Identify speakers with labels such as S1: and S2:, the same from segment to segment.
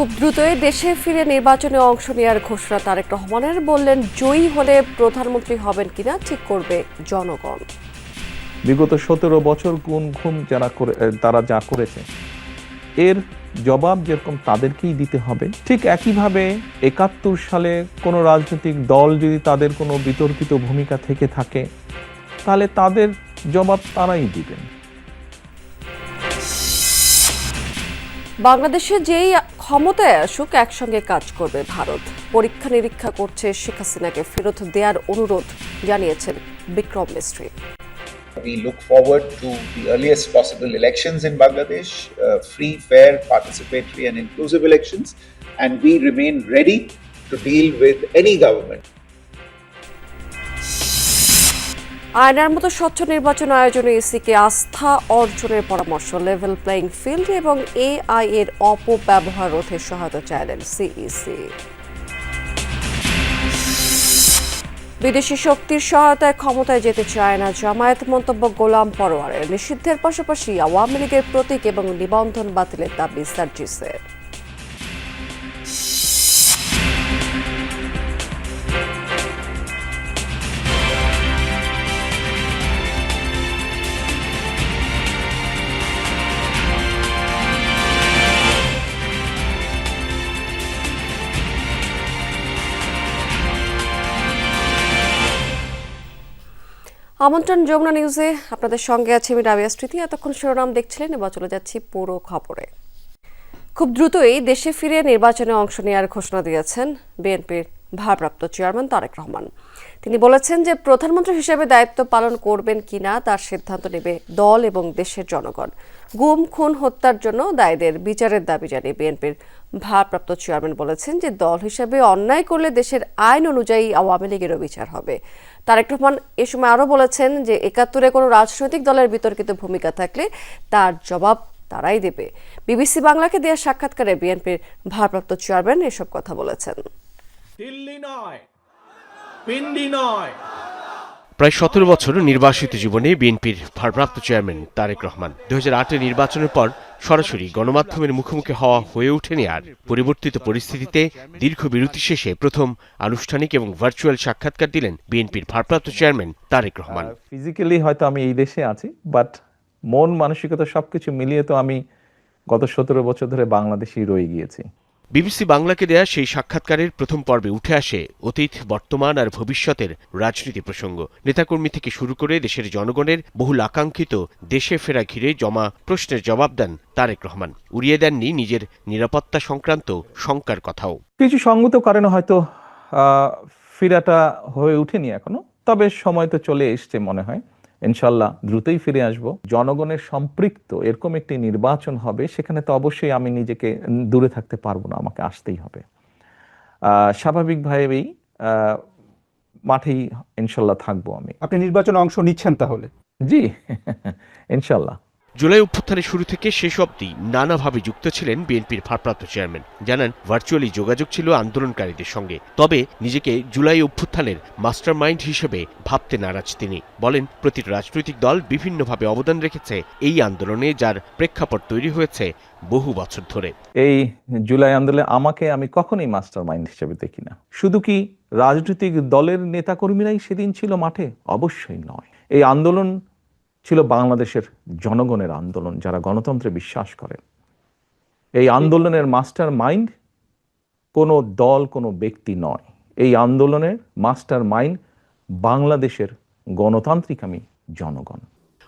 S1: খুব দ্রুতই দেশে ফিরে নির্বাচনে অংশ নেওয়ার ঘোষণা তারেক রহমানের। বললেন, জয়ী হলে প্রধানমন্ত্রী হবেন কিনা ঠিক করবে জনগণ।
S2: বিগত সতেরো বছর গুণ ঘুম যারা করে তারা যা করেছে, এর জবাব যেরকম তাদেরকেই দিতে হবে, ঠিক একইভাবে একাত্তর সালে কোনো রাজনৈতিক দল যদি তাদের কোনো বিতর্কিত ভূমিকা থেকে থাকে, তাহলে তাদের জবাব তারাই দিবেন।
S1: বাংলাদেশে যেই ক্ষমতায় আসুক একসঙ্গে কাজ করবে ভারত পরীক্ষা নিরীক্ষা করছে শেখ হাসিনাকে ফেরত দেওয়ার অনুরোধ জানিয়েছেন বিক্রম মিস্ত্রি
S3: We look forward to the earliest possible elections in Bangladesh, uh, free, fair, participatory, and inclusive elections, and we remain ready to deal with any government.
S1: আয়নার মতো স্বচ্ছ নির্বাচন আয়োজনে ইসিকে আস্থা অর্জনের পরামর্শ লেভেল প্লেইং ফিল্ড এবং এআই এর অপব্যবহার রোধে সহায়তা চাইলেন সিইসি বিদেশি শক্তির সহায়তায় ক্ষমতায় যেতে চায় না জামায়াত মন্তব্য গোলাম পরোয়ারের। নিষিদ্ধের পাশাপাশি আওয়ামী লীগের প্রতীক এবং নিবন্ধন বাতিলের দাবি সার্জিসের। আমন্ত্রণ যমুনা নিউজে আপনাদের সঙ্গে আছি আমি রাবিয়া স্মৃতি। এতক্ষণ শিরোনাম দেখছিলেন, এবার চলে যাচ্ছি পুরো খবরে। খুব দ্রুতই দেশে ফিরে নির্বাচনে অংশ নেওয়ার ঘোষণা দিয়েছেন বিএনপির ভারপ্রাপ্ত চেয়ারম্যান তারেক রহমান। তিনি বলেছেন যে প্রধানমন্ত্রী হিসেবে দায়িত্ব পালন করবেন কিনা তার সিদ্ধান্ত নেবে দল এবং দেশের জনগণ। গুম, খুন, হত্যার জন্য দায়ীদের বিচারের দাবি জানিয়ে বিএনপির ভারপ্রাপ্ত চেয়ারম্যান বলেছেন যে দল হিসেবে অন্যায় করলে দেশের আইন অনুযায়ী আওয়ামী লীগেরও বিচার হবে। তারেক রহমান এ সময় আরও বলেছেন যে একাত্তরে কোনো রাজনৈতিক দলের বিতর্কিত ভূমিকা থাকলে তার জবাব তারাই দেবে। বিবিসি বাংলাকে দেওয়া সাক্ষাৎকারে বিএনপির ভারপ্রাপ্ত চেয়ারম্যান এসব কথা বলেছেন।
S4: দিল্লি নয় পিন্ডি নয়।
S5: প্রায় সতেরো বছর নির্বাসিত জীবনে বিএনপির ভারপ্রাপ্ত চেয়ারম্যান তারেক রহমান। দু হাজার নির্বাচনের পর সরাসরি গণমাধ্যমের মুখোমুখি হওয়া হয়ে ওঠেনি আর। পরিবর্তিত পরিস্থিতিতে দীর্ঘ বিরতি শেষে প্রথম আনুষ্ঠানিক এবং ভার্চুয়াল সাক্ষাৎকার দিলেন বিএনপির ভারপ্রাপ্ত চেয়ারম্যান তারেক রহমান।
S2: ফিজিক্যালি হয়তো আমি এই দেশে আছি বাট মন, মানসিকতা সবকিছু মিলিয়ে তো আমি গত সতেরো বছর ধরে বাংলাদেশেই রয়ে গিয়েছি।
S5: বিবিসি বাংলাকে দেয়া সেই সাক্ষাৎকারের প্রথম পর্বে উঠে আসে অতীত, বর্তমান আর ভবিষ্যতের রাজনীতি প্রসঙ্গ। নেতাকর্মী থেকে শুরু করে দেশের জনগণের বহুল আকাঙ্ক্ষিত দেশে ফেরা ঘিরে জমা প্রশ্নের জবাব দেন তারেক রহমান। উড়িয়ে দেননি নিজের নিরাপত্তা সংক্রান্ত শঙ্কার কথাও।
S2: কিছু সঙ্গত কারণে হয়তো ফেরাটা হয়ে ওঠেনি এখনও, তবে সময় তো চলে এসছে মনে হয়। ইনশাল্লাহ দ্রুতই ফিরে আসব। জনগণের সম্পৃক্ত এরকম একটি নির্বাচন হবে সেখানে তো অবশ্যই আমি নিজেকে দূরে থাকতে পারব না আমাকে আসতেই হবে। আহ, স্বাভাবিকভাবেই মাঠেই ইনশাল্লাহ থাকব আমি।
S6: আপনি নির্বাচনে অংশ নিচ্ছেন তাহলে?
S2: জি ইনশাল্লাহ।
S5: জুলাই অভ্যুত্থানের শুরু থেকে শেষ অবধি নানাভাবে যুক্ত ছিলেন বিএনপির ভারপ্রাপ্ত চেয়ারম্যান। জানান, ভার্চুয়ালি যোগাযোগ ছিল আন্দোলনকারীদের সঙ্গে। তবে নিজেকে জুলাই অভ্যুত্থানের মাস্টার মাইন্ড হিসেবে ভাবতে নারাজ তিনি। বলেন, প্রতিটি রাজনৈতিক দল বিভিন্নভাবে অবদান রেখেছে এই আন্দোলনে, যার প্রেক্ষাপট তৈরি হয়েছে বহু বছর ধরে।
S2: এই জুলাই আন্দোলনে আমাকে আমি কখনোই মাস্টার মাইন্ড হিসেবে দেখি না। শুধু কি রাজনৈতিক দলের নেতাকর্মীরাই সেদিন ছিল মাঠে? অবশ্যই নয়। এই আন্দোলন ছিল বাংলাদেশের জনগণের আন্দোলন যারা গণতন্ত্রে বিশ্বাস করেন এই আন্দোলনের মাস্টার মাইন্ড কোনো দল কোনো ব্যক্তি নয়। এই আন্দোলনের মাস্টার মাইন্ড বাংলাদেশের গণতান্ত্রিক আমি জনগণ।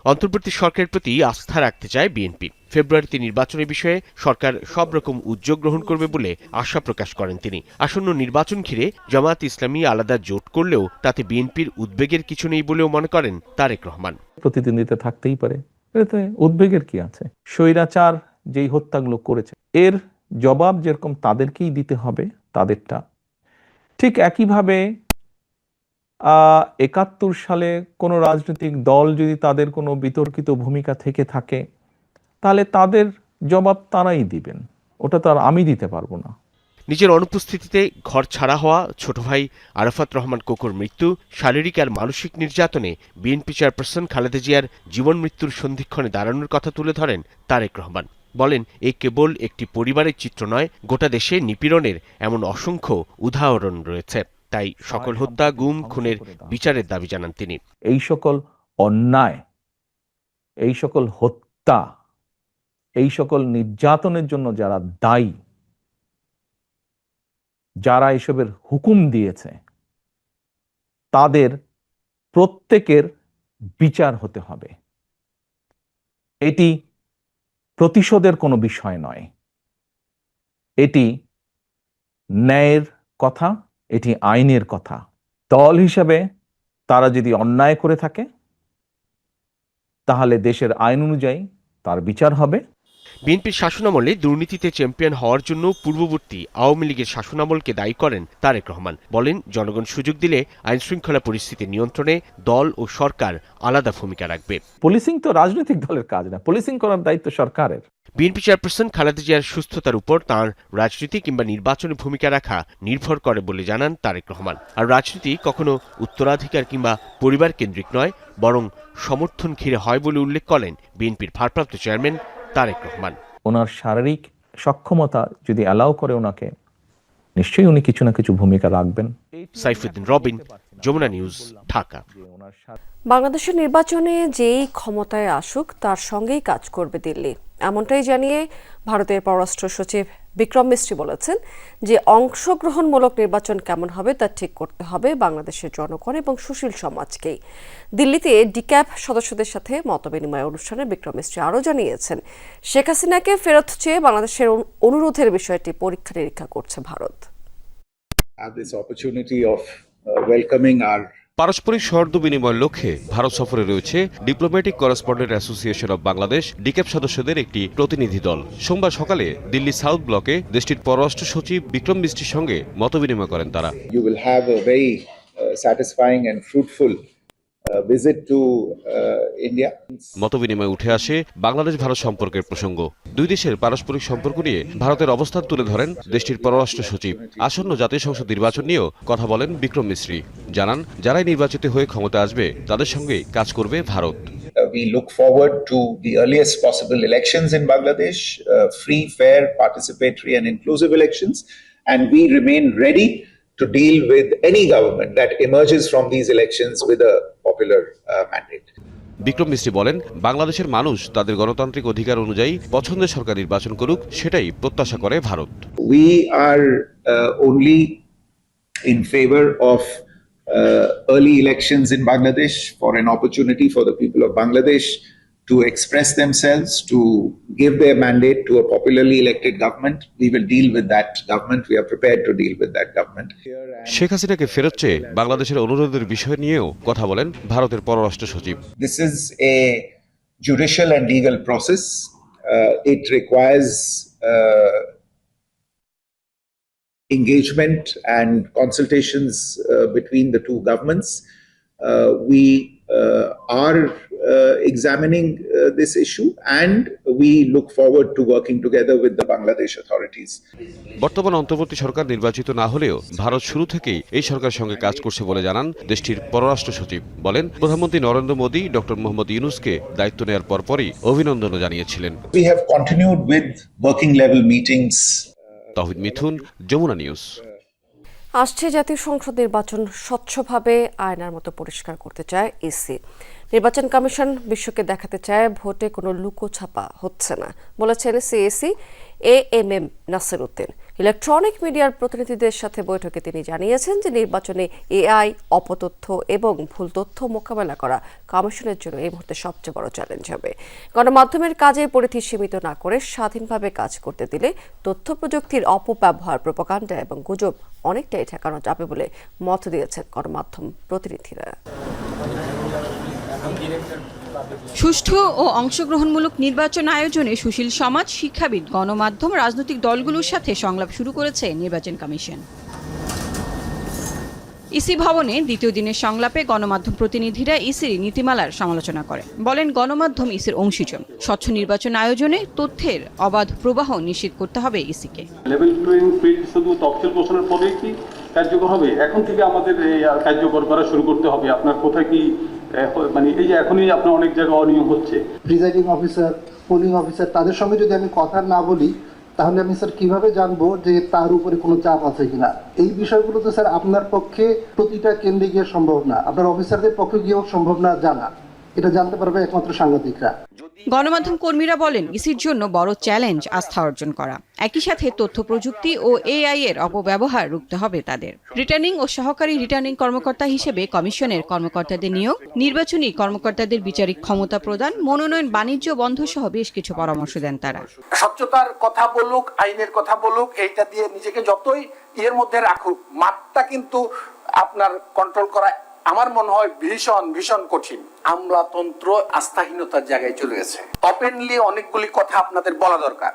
S5: অন্তর্বর্তী সরকারের প্রতি আস্থা রাখতে চায় বিএনপি। ফেব্রুয়ারিতে নির্বাচনের বিষয়ে সরকার সব রকম উদ্যোগ গ্রহণ করবে বলে আশা প্রকাশ করেন তিনি। আসন্ন নির্বাচন ঘিরে জামাত ইসলামী আলাদা জোট করলেও তাতে বিএনপির উদ্বেগের কিছু নেই বলেও মনে করেন তারেক রহমান।
S2: প্রতিদ্বন্দ্বিতা থাকতেই পারে, এতে উদ্বেগের কি আছে? স্বৈরাচার যেই হত্যাগুলো করেছে, এর জবাব যেরকম তাদেরকেই দিতে হবে, তাদেরটা ঠিক একইভাবে একাত্তর সালে কোনো রাজনৈতিক দল যদি তাদের কোনো বিতর্কিত ভূমিকা থেকে থাকে, তাহলে তাদের জবাব তারাই দিবেন। ওটা তো আর আমি দিতে পারব না।
S5: নিজের অনুপস্থিতিতে ঘর ছাড়া হওয়া, ছোট ভাই আরাফাত রহমান কোকোর মৃত্যু, শারীরিক আর মানসিক নির্যাতনে বিএনপি চেয়ারপারসন খালেদা জিয়ার জীবন মৃত্যুর সন্ধিক্ষণে দাঁড়ানোর কথা তুলে ধরেন তারেক রহমান। বলেন, এ কেবল একটি পরিবারের চিত্র নয়, গোটা দেশে নিপীড়নের এমন অসংখ্য উদাহরণ রয়েছে। তাই সকল হত্যা গুম খুনের বিচারের দাবি জানান তিনি।
S2: এই সকল অন্যায় এই সকল হত্যা এই সকল নির্যাতনের জন্য যারা দায়ী যারা এসবের হুকুম দিয়েছে তাদের প্রত্যেকের বিচার হতে হবে। এটি প্রতিশোধের কোনো বিষয় নয়। এটি ন্যায়ের কথা এটি আইনের কথা। দল হিসাবে তারা যদি অন্যায় করে থাকে তাহলে দেশের আইন অনুযায়ী তার বিচার হবে।
S5: বিএনপির শাসনামলে দুর্নীতিতে চ্যাম্পিয়ন হওয়ার জন্য পূর্ববর্তী আওয়ামী লীগের শাসনামলকে দায়ী করেন তারেক রহমান। বলেন জনগণ সুযোগ দিলে আইন শৃঙ্খলা পরিস্থিতি নিয়ন্ত্রণে দল ও সরকার আলাদা ভূমিকা রাখবে।
S2: পুলিশিং তো রাজনৈতিক দলের কাজ না পুলিশিং করার দায়িত্ব সরকারের।
S5: বিএনপি চেয়ারপারসন খালেদা জিয়ার সুস্থতার উপর তাঁর রাজনীতি কিংবা নির্বাচনে ভূমিকা রাখা নির্ভর করে বলে জানান তারেক রহমান। আর রাজনীতি কখনো উত্তরাধিকার কিংবা পরিবার কেন্দ্রিক নয় বরং সমর্থন ঘিরে হয় বলে উল্লেখ করেন বিএনপির ভারপ্রাপ্ত চেয়ারম্যান তারেক রহমান।
S2: ওনার শারীরিক সক্ষমতা যদি অ্যালাউ করে ওনাকে নিশ্চয়ই উনি কিছু না কিছু ভূমিকা রাখবেন।
S5: সাইফুদ্দিন রবিন যমুনা নিউজ ঢাকা।
S1: বাংলাদেশের নির্বাচনে যেই ক্ষমতায় আসুক তার সঙ্গেই কাজ করবে দিল্লি। এমনটাই জানিয়ে ভারতের পররাষ্ট্র সচিব বিক্রম মিস্ত্রি বলেছেন যে অংশগ্রহণমূলক নির্বাচন কেমন হবে তা ঠিক করতে হবে বাংলাদেশের জনগণ এবং সুশীল সমাজকেই। দিল্লিতে ডিক্যাপ সদস্যদের সাথে মতবিনিময় অনুষ্ঠানে বিক্রম মিস্ত্রি আরও জানিয়েছেন শেখ হাসিনাকে ফেরত চেয়ে বাংলাদেশের অনুরোধের বিষয়টি পরীক্ষা নিরীক্ষা করছে Bharat.
S3: Of uh, welcoming our
S7: পারস্পরিক সৌহার্দ্য বিনিময়ের লক্ষ্যে ভারত সফরে রয়েছে diplomatic correspondent association of Bangladesh ডিকেপ সদস্যদের একটি প্রতিনিধি দল। সোমবার সকালে দিল্লি সাউথ ব্লকে দেশটির পররাষ্ট্র সচিব বিক্রম মিষ্টির সঙ্গে মতবিনিময় করেন তারা।
S3: You will have a very satisfying satisfying and
S7: মতবিনিময়ে উঠে আসে বাংলাদেশ ভারত সম্পর্কের প্রসঙ্গ। দুই দেশের পারস্পরিক সম্পর্ক নিয়ে ভারতের অবস্থান তুলে ধরেন দেশটির পররাষ্ট্র সচিব। আসন্ন জাতীয় সংসদ নির্বাচন নিয়েও কথা বলেন বিক্রম মিশ্রি জানান যারাই নির্বাচিত হয়ে ক্ষমতা আসবে তাদের সঙ্গে কাজ করবে Bharat.
S3: Uh, we look forward to the earliest possible elections in Bangladesh, uh, free, fair, participatory, and inclusive elections. And we remain ready to deal with any government that emerges from these elections with a popular uh, mandate.
S7: Vikram মিস্ত্রি বলেন বাংলাদেশের মানুষ তাদের গণতান্ত্রিক অধিকার অনুযায়ী পছন্দের সরকার নির্বাচন করুক সেটাই প্রত্যাশা করে Bharat
S3: We are uh, only in favor of uh, early elections in Bangladesh for an opportunity for the people of Bangladesh to express themselves, to give their mandate to a popularly elected government. We will deal with that government. We are prepared to deal with that government.
S7: Sheikh হাসিনাকে ফেরত চেয়ে বাংলাদেশের অনুরোধের বিষয় নিয়েও কথা বলেন ভারতের পররাষ্ট্র সচিব
S3: This is a judicial and legal process. Uh, it requires uh, engagement and consultations uh, between the two governments. Uh, we uh, are uh, examining uh, this issue and we look forward to working together with the Bangladesh authorities.
S7: বর্তমান অন্তর্বর্তী সরকার নির্বাচিত না হলেও ভারত শুরু থেকেই এই সরকারের সঙ্গে কাজ করছে বলে জানান দেশটির পররাষ্ট্র সচিব। বলেন প্রধানমন্ত্রী নরেন্দ্র মোদী ডক্টর মোহাম্মদ ইউনুসকে দায়িত্ব নেওয়ার পরপরই অভিনন্দনও জানিয়েছিলেন।
S3: We have continued with working level meetings
S7: Tohid Mithun Jamuna News.
S1: আসছে জাতীয় সংসদ নির্বাচন স্বচ্ছভাবে আয়নার মতো পরিষ্কার করতে চায় ইসি নির্বাচন কমিশন বিশ্বকে দেখাতে চায় ভোটে কোনো লুকোছাপা হচ্ছে না, বলেছেন CEC A M M Nasir Uddin. Electronic মিডিয়ার প্রতিনিধিদের সাথে বৈঠকে তিনি জানিয়েছেন যে নির্বাচনে এআই, অপতথ্য এবং ভুল তথ্য মোকাবেলা করা কমিশনের জন্য এই মুহূর্তে সবচেয়ে বড় চ্যালেঞ্জ হবে। গণমাধ্যমের কাজে পরিধি সীমিত না করে স্বাধীনভাবে কাজ করতে দিলে তথ্য প্রযুক্তির অপব্যবহার, প্রোপাগান্ডা এবং গুজব অনেকটাই ঠেকানো যাবে বলে মত দিয়েছেন গণমাধ্যম প্রতিনিধিরা।
S8: সুষ্ঠু ও অংশগ্রহণমূলক নির্বাচন আয়োজনে সুশীল সমাজ, শিক্ষাবিদ, গণমাধ্যম, রাজনৈতিক দলগুলোর সাথে সংলাপ শুরু করেছে নির্বাচন কমিশন। ইসি ভবনে দ্বিতীয় দিনের সংলাপে গণমাধ্যম প্রতিনিধিরা ইসির নীতিমালার সমালোচনা করেন। বলেন, গণমাধ্যম ইসির অংশীজন। স্বচ্ছ নির্বাচন আয়োজনে তথ্যের অবাধ প্রবাহ নিশ্চিত করতে হবে ইসিকে।
S9: লেভেল প্লেইং ফিল্ড শুধু তফসিল ঘোষণার কি কার্যকর হবে? এখন থেকে আমাদের কার্যকর করা শুরু করতে হবে। আপনার কোথায় কি মানে এই যে এখনই আপনার অনেক জায়গায় অনিয়ম হচ্ছে।
S10: প্রিজাইডিং অফিসার পোলিং অফিসার তাদের সঙ্গে যদি আমি কথা না বলি, তাহলে আমি স্যার কীভাবে জানব যে তার উপরে কোনো চাপ আছে কিনা? এই বিষয়গুলো তো স্যার আপনার পক্ষে প্রতিটা কেন্দ্রে গিয়ে সম্ভব না। আপনার অফিসারদের পক্ষে গিয়েও সম্ভব না জানা। এটা জানতে পারবে একমাত্র সাংবাদিকরা।
S8: গণমাধ্যম কর্মীরা বলেন, ইসির জন্য বড় চ্যালেঞ্জ আস্থা অর্জন করা। একই সাথে তথ্য প্রযুক্তি ও এআই এর অপব্যবহার রুখতে হবে তাদের। রিটার্নিং ও সহকারী রিটার্নিং কর্মকর্তা হিসেবে কমিশনের কর্মকর্তাদের নিয়োগ, নির্বাচনী কর্মকর্তাদের বিচারিক ক্ষমতা প্রদান, মনোনয়ন, বাণিজ্য বন্ধ সহ বেশ কিছু পরামর্শ দেন তারা।
S11: স্বচ্ছতার কথা বলুক, আইনের কথা বলুক, এইটা দিয়ে নিজেকে যতই ইয়ের মধ্যে রাখুক, মাত্রা কিন্তু আপনার কন্ট্রোল করা আমার মনে হয় ভীষণ ভীষণ কঠিন। আমলাতন্ত্র আস্থাহীনতার জায়গায় চলে গেছে। ওপেনলি অনেকগুলি কথা আপনাদের বলা দরকার।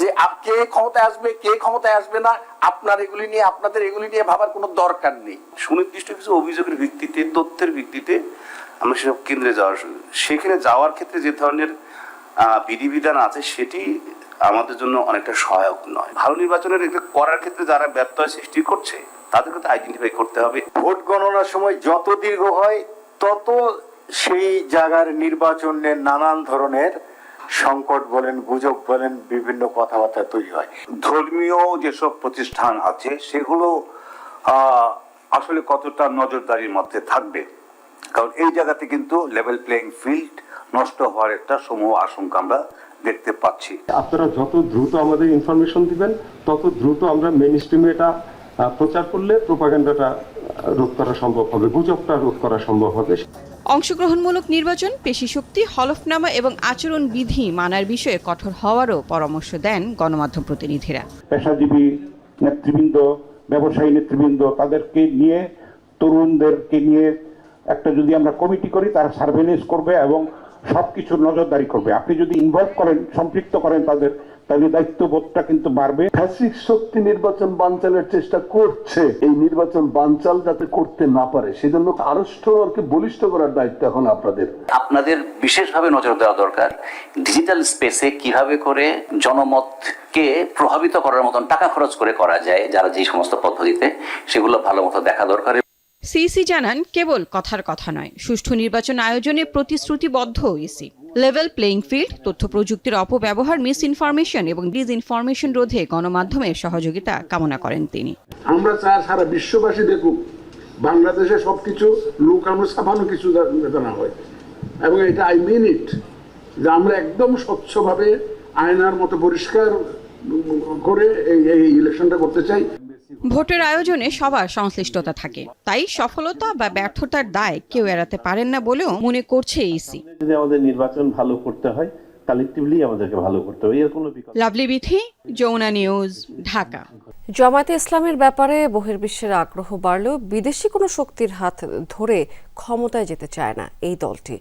S11: যে কে ক্ষমতায় আসবে, কে ক্ষমতায় আসবে না, আপনার এগুলি নিয়ে, আপনাদের এগুলি নিয়ে ভাবার কোনো দরকার নেই।
S12: সুনির্দিষ্ট কিছু অভিযোগের ভিত্তিতে, তথ্যের ভিত্তিতে আমরা সেসব কেন্দ্রে যাওয়ার সেখানে যাওয়ার ক্ষেত্রে যে ধরনের বিধিবিধান আছে সেটি আমাদের জন্য অনেকটা সহায়ক নয়। ভালো নির্বাচনের করার ক্ষেত্রে যারা ব্যত্যয় সৃষ্টি করছে তাদেরকে তো আইডেন্টিফাই করতে হবে।
S11: ভোট গণনার সময় যত দীর্ঘ হয় তত সেই জায়গার নির্বাচনের নানান ধরনের সংকট বলেন গুজব বলেন বিভিন্ন কথাবার্তা তৈরি হয়।
S12: ধর্মীয় যেসব প্রতিষ্ঠান আছে সেগুলো আহ, আসলে কতটা নজরদারির মধ্যে থাকবে? কারণ এই জায়গাতে কিন্তু লেভেল প্লেইং ফিল্ড নষ্ট হওয়ার একটা সমূহ আশঙ্কা আমরা দেখতে পাচ্ছি।
S9: আপনারা যত দ্রুত আমাদের ইনফরমেশন দিবেন তত দ্রুত আমরা মেন স্ট্রিমে এটা প্রচার করলে প্রোপাগান্ডাটা রোধ করা সম্ভব হবে গুজবটা রোধ করা সম্ভব হবে।
S8: অংশগ্রহণমূলক নির্বাচন পেশি শক্তি হলফনামা এবং আচরণ বিধি মানার বিষয়ে কঠোর হওয়ারও পরামর্শ দেন গণমাধ্যম প্রতিনিধিরা।
S9: পেশাজীবী নেতৃবৃন্দ ব্যবসায়ী নেতৃবৃন্দ তাদেরকে নিয়ে তরুণদেরকে নিয়ে একটা যদি আমরা কমিটি করি তারা সার্ভেলেন্স করবে এবং সবকিছু নজরদারি করবে। আপনি যদি ইনভলভ করেন সম্পৃক্ত করেন তাদের তাহলে দায়িত্ববোধটা কিন্তু বাড়বে।
S11: ফ্যাসিক শক্তি নির্বাচন বানচালের চেষ্টা করছে। এই নির্বাচন বানচাল যাতে করতে না পারে সেজন্য আরষ্টকে বলিষ্ঠ করার দায়িত্ব এখন আপনাদের।
S12: আপনাদের বিশেষভাবে নজর দেওয়া দরকার ডিজিটাল স্পেসে কীভাবে করে জনমতকে প্রভাবিত করার মতন টাকা খরচ করে করা যায় যারা যে সমস্ত পদ্ধতিতে সেগুলো ভালো মতো দেখা দরকার।
S8: সিইসি জানান কেবল কথার কথা নয়। সুষ্ঠু নির্বাচন আয়োজনে প্রতিশ্রুতিবদ্ধ ইসি। লেভেল প্লেইং ফিল্ড তথ্য প্রযুক্তির অপব্যবহার মিস ইনফরমেশন এবং ডিস ইনফরমেশন রোধে গণমাধ্যমের সহযোগিতা কামনা করেন তিনি।
S11: আমরা চাই সারা বিশ্ববাসী দেখুক, বাংলাদেশে সবকিছু লোক আমরা ছাপানো কিছু না হয়। এবং এটা আই মিন ইট যে আমরা একদম স্বচ্ছভাবে আয়নার মতো পরিষ্কার করে এই ইলেকশনটা করতে চাই।
S8: ভোটের আয়োজনে সবার সংশ্লিষ্টতা থাকে। তাই সফলতা বা ব্যর্থতার দায় কেউ এড়াতে পারেন না বলেও মনে করছে ইসি।
S9: যদি আমাদের নির্বাচন ভালো করতে হয় কালেকটিভলি আমাদেরকে ভালো করতে হবে। এর কোনো বিকল্প
S8: লাভলি বিথি যমুনা নিউজ ঢাকা।
S1: জামায়াতে ইসলামের ব্যাপারে বহির্বিশ্বের আগ্রহ বাড়লেও বিদেশি কোনো শক্তির হাত ধরে ক্ষমতায় যেতে চায় না এই দলটি।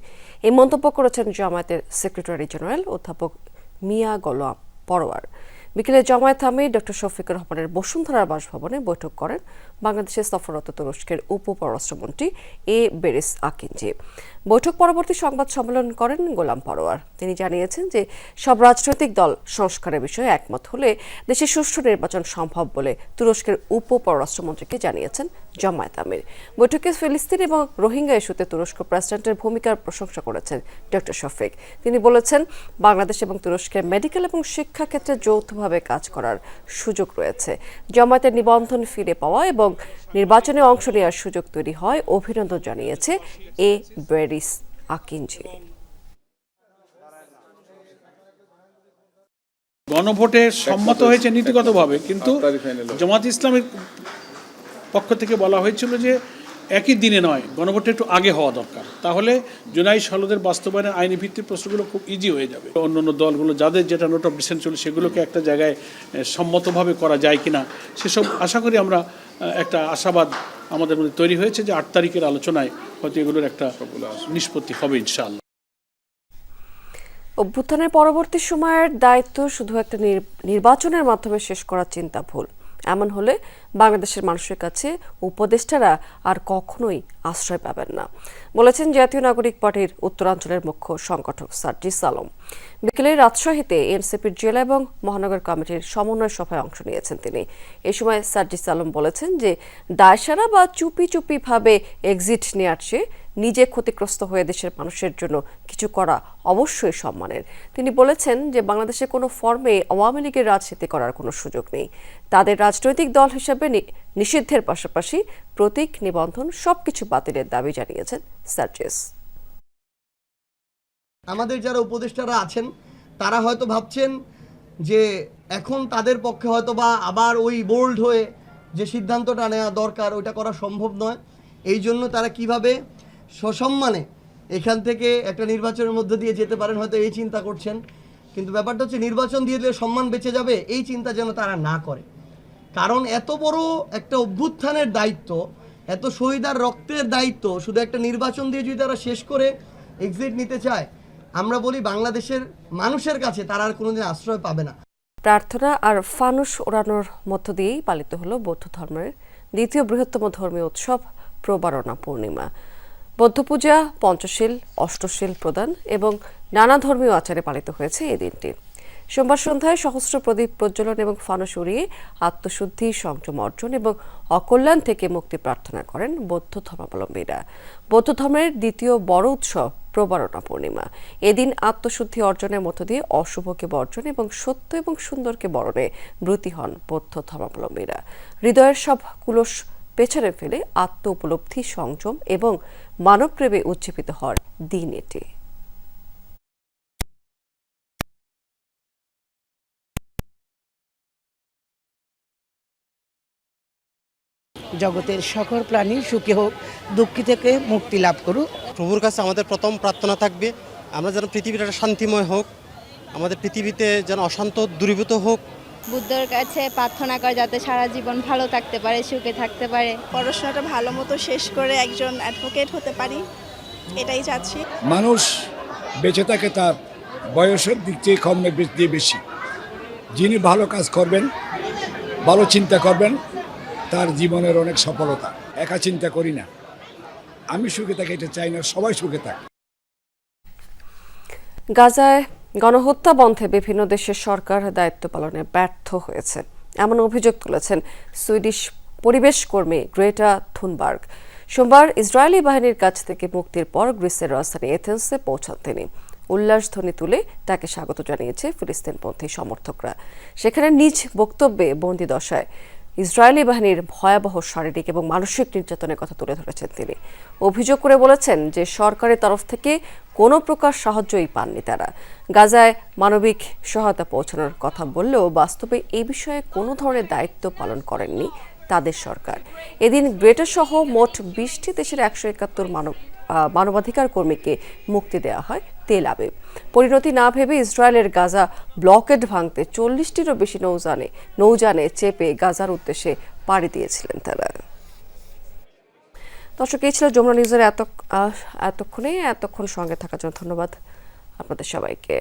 S1: এই মন্তব্য করেছেন জামায়াতের সেক্রেটারি জেনারেল অধ্যাপক মিয়া গোলাম পরোয়ার। বিকেলে জামায়াত আমির ডক্টর শফিকুর রহমানের বসুন্ধরার বাসভবনে বৈঠক করেন বাংলাদেশে সফররত তুরস্কের উপ পররাষ্ট্রমন্ত্রী এ বেরিস আকিনজি। বৈঠক পরবর্তী সংবাদ সম্মেলন করেন গোলাম পরোয়ার। তিনি জানিয়েছেন যে, সব রাজনৈতিক দল সংস্কারের বিষয়ে একমত হলে দেশে সুষ্ঠু নির্বাচন সম্ভব বলে তুরস্কের উপ পররাষ্ট্রমন্ত্রীকে জানিয়েছেন জামায়াত আমির। বৈঠকে ফিলিস্তিন এবং রোহিঙ্গা ইস্যুতে তুরস্ক প্রেসিডেন্টের ভূমিকার প্রশংসা করেছেন ডক্টর শফিক। তিনি বলেছেন, বাংলাদেশ এবং তুরস্কের মেডিকেল এবং শিক্ষা ক্ষেত্রে যৌথভাবে কাজ করার সুযোগ রয়েছে। জামায়াতের নিবন্ধন ফিরে পাওয়া এবং নির্বাচনে অংশ নেওয়ার সুযোগ তৈরি হয় অভিনন্দন জানিয়েছে এ বেরিস আকিনজি।
S4: গণভোটে সম্মত হয়েছে নীতিগতভাবে কিন্তু জামাত ইসলামের পক্ষ থেকে বলা হয়েছিল যে একই দিনে নয় গণভোটটা একটু আগে হওয়া দরকার। তাহলে জুনাই সনদের বাস্তবায়নের আইনি ভিত্তিক প্রশ্নগুলো খুব ইজি হয়ে যাবে। অন্য অন্য দলগুলো যাদের যেটা নোট অফ ডিসেন্ট ছিল সেগুলোকে একটা জায়গায় সম্মতভাবে করা যায় কিনা সেসব আশা করি আমরা একটা আশাবাদ আমাদের মধ্যে তৈরি হয়েছে যে আট তারিখের আলোচনায় হয়তো এগুলোর একটা নিষ্পত্তি হবে ইনশাআল্লাহ।
S1: অভ্যুত্থানের পরবর্তী সময়ের দায়িত্ব শুধু একটা নির- নির্বাচনের মাধ্যমে শেষ করার চিন্তা ভুল। এমন হলে বাংলাদেশের মানুষের কাছে উপদেষ্টারা আর কখনোই আশ্রয় পাবেন না। বলেছেন জাতীয় নাগরিক পার্টির উত্তরাঞ্চলের মুখ্য সংগঠক সার্জিস আলম। বিকেলে রাজশাহীতে এনসিপির জেলা এবং মহানগর কমিটির সমন্বয় সভায় অংশ নিয়েছেন তিনি। এ সময় সার্জিস আলম বলেছেন যে দায়সারা বা চুপি চুপি ভাবে এক্সিট নেওয়ার চেয়ে নিজে ক্ষতিগ্রস্ত হয়ে দেশের মানুষের জন্য কিছু করা অবশ্যই সম্মানের। তিনি বলেছেন যে বাংলাদেশে কোনো ফর্মে আওয়ামী লীগের রাজনীতি করার কোনো সুযোগ নেই। তাদের রাজনৈতিক দল হিসেবে নিষিদ্ধের পাশাপাশি প্রতীক, নিবন্ধন সবকিছু বাতিলের দাবি জানিয়েছেন সার্জিস
S13: আমাদের যারা উপদেষ্টারা আছেন, তারা হয়তো ভাবছেন যে, এখন তাদের পক্ষে হয়তো বা আবার ওই বোল্ড হয়ে যে সিদ্ধান্তটা নেওয়া দরকার, ওইটা করা সম্ভব নয়। এই জন্য তারা কীভাবে সসম্মানে এখান থেকে একটা নির্বাচনের মধ্যে দিয়ে যেতে পারেন, হয়তো এই চিন্তা করছেন। কিন্তু ব্যাপারটা হচ্ছে নির্বাচন দিয়ে দিলে সম্মান বেঁচে যাবে, এই চিন্তা যেন তারা না করে। কারণ এত বড় একটা অভ্যুত্থানের দায়িত্ব, এত শহীদার রক্তের দায়িত্ব, শুধু একটা নির্বাচন দিয়ে যদি তারা শেষ করে এক্সিট নিতে চায়, আমরা বলি বাংলাদেশের মানুষের কাছে তারা আর কোনোদিন আশ্রয় পাবে না।
S1: প্রার্থনা আর ফানুস ওড়ানোর মধ্য দিয়েই পালিত হলো বৌদ্ধ ধর্মের দ্বিতীয় বৃহত্তম ধর্মীয় উৎসব প্রবারণা পূর্ণিমা। বৌদ্ধ পূজা পঞ্চশীল, অষ্টশীল প্রদান এবং নানা ধর্মীয় আচারে পালিত হয়েছে এই দিনটি। সোমবার সন্ধ্যায় সহস্র প্রদীপ প্রজ্বলন এবং ফানুস উড়িয়ে আত্মশুদ্ধি, সংযম অর্জন এবং অকল্যাণ থেকে মুক্তি প্রার্থনা করেন বৌদ্ধ ধর্মাবলম্বীরা। বৌদ্ধ ধর্মের দ্বিতীয় বড় উৎসব প্রবারণা পূর্ণিমা। এদিন আত্মশুদ্ধি অর্জনের মধ্য দিয়ে অশুভকে বর্জন এবং সত্য এবং সুন্দরকে বরণে ব্রতী হন বৌদ্ধ ধর্মাবলম্বীরা। হৃদয়ের সব কুলস পেছনে ফেলে আত্ম উপলব্ধি সংযম এবং মানবপ্রেমে উজ্জীবিত হওয়ার দিন এটি।
S14: জগতের সকল প্রাণী সুখী হোক দুঃখী থেকে মুক্তি লাভ করুক।
S13: প্রভুর কাছে আমাদের প্রথম প্রার্থনা থাকবে আমরা যেন পৃথিবীটা শান্তিময় হোক আমাদের পৃথিবীতে যেন অশান্ত দূরীভূত হোক
S14: বুদ্ধর কাছে প্রার্থনা করে যাতে সারা জীবন ভালো থাকতে পারে সুখে থাকতে পারে।
S15: পড়াশোনাটা ভালো মতো শেষ করে একজন অ্যাডভোকেট হতে পারি এটাই চাচ্ছি।
S9: মানুষ বেঁচে থাকে তার বয়সের দিক থেকে কম দিয়ে বেশি। যিনি ভালো কাজ করবেন ভালো চিন্তা করবেন তার জীবনের অনেক সফলতা। একা চিন্তা করি না। আমি সুখে থাকি এটা চাই না সবাই সুখে থাকে।
S1: গাজায় গণহত্যা বন্ধে বিভিন্ন দেশের সরকার দায়িত্ব পালনে ব্যর্থ হয়েছে। এমন অভিযোগ তুলেছেন সুইডিশ পরিবেশ কর্মী গ্রেটা থুনবার্গ। সোমবার ইসরায়েলি বাহিনীর কাছ থেকে মুক্তির পর গ্রিসের রাজধানী এথেন্সে পৌঁছান তিনি। উল্লাসধ্বনি তুলে তাকে স্বাগত জানিয়েছে ফিলিস্তিনপন্থী সমর্থকরা। সেখানে নিজ বক্তব্যে বন্দি দশায় ইসরায়েলি বাহিনীর ভয়াবহ শারীরিক এবং মানসিক নির্যাতনের কথা তুলে ধরেছেন তিনি। অভিযোগ করে বলেছেন যে সরকারের তরফ থেকে কোনো প্রকার সাহায্যই পাননি তারা। গাজায় মানবিক সহায়তা পৌঁছানোর কথা বললেও বাস্তবে এই বিষয়ে কোনো ধরনের দায়িত্ব পালন করেননি তাদের সরকার। এদিন গ্রেটার সহ মোট বিশটি দেশের একশো একাত্তর মানব মানবাধিকার কর্মীকে মুক্তি দেওয়া হয় তেল আবিব। পরিণতি না ভেবে ইসরায়েলের গাজা ব্লকেড ভাঙতে চল্লিশটিরও বেশি নৌজানে নৌজানে চেপে গাজার উদ্দেশ্যে পাড়ি দিয়েছিলেন তারা। দর্শক এই ছিল যমুনা নিউজের এত এতক্ষণে এতক্ষণ সঙ্গে থাকার জন্য ধন্যবাদ আপনাদের সবাইকে।